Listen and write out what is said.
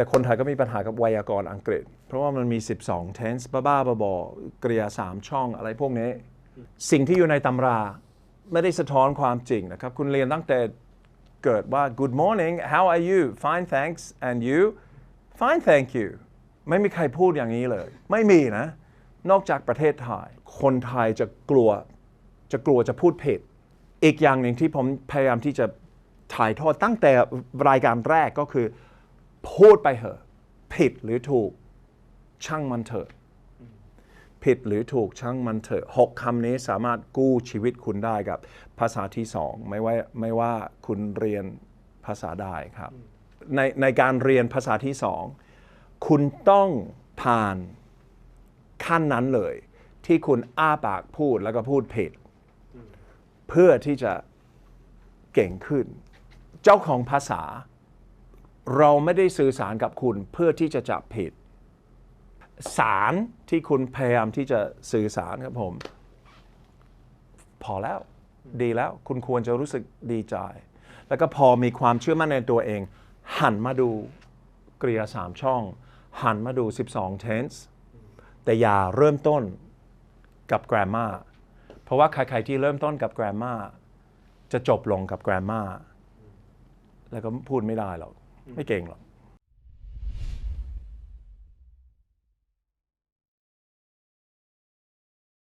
แต่คนไทยก็มีปัญหากับไวยากรณ์อังกฤษ เพราะว่ามันมี 12 tense บ้าๆบอๆกริยา 3 ช่องอะไรพวกนี้ สิ่งที่อยู่ในตำราไม่ได้สะท้อนความจริงนะครับ คุณเรียนตั้งแต่เกิดว่า good morning how are you fine thanks and you fine thank you ไม่มีใครพูดอย่างนี้เลย ไม่มีนะ นอกจากประเทศไทย คนไทยจะกลัว จะกลัวจะพูดผิด อีกอย่างหนึ่งที่ผมพยายามที่จะถ่ายทอดตั้งแต่รายการแรกก็คือ พูดไปเหอะผิดหรือถูกช่างมันเถอะผิดหรือถูกช่างมันเถอะหกคำนี้สามารถกู้ชีวิตคุณได้กับภาษาที่สองไม่ว่าไม่ว่าคุณเรียนภาษาใดครับในในการเรียนภาษาที่สองคุณต้องผ่านขั้นนั้นเลย ที่คุณอ้าปากพูดแล้วก็พูดผิด เพื่อที่จะเก่งขึ้น เจ้าของภาษา เราไม่ได้สื่อสารกับคุณเพื่อที่จะจับผิด สารที่คุณพยายามที่จะสื่อสารกับผม พอแล้ว ดีแล้ว คุณควรจะรู้สึกดีใจ แล้วก็พอมีความเชื่อมั่นในตัวเอง หันมาดูกริยาสามช่อง หันมาดู 12 tense แต่อย่าเริ่มต้นกับ grammar เพราะว่าใครๆที่เริ่มต้นกับ grammar จะจบลงกับ grammar แล้วก็พูดไม่ได้หรอก ไม่เก่งหรอก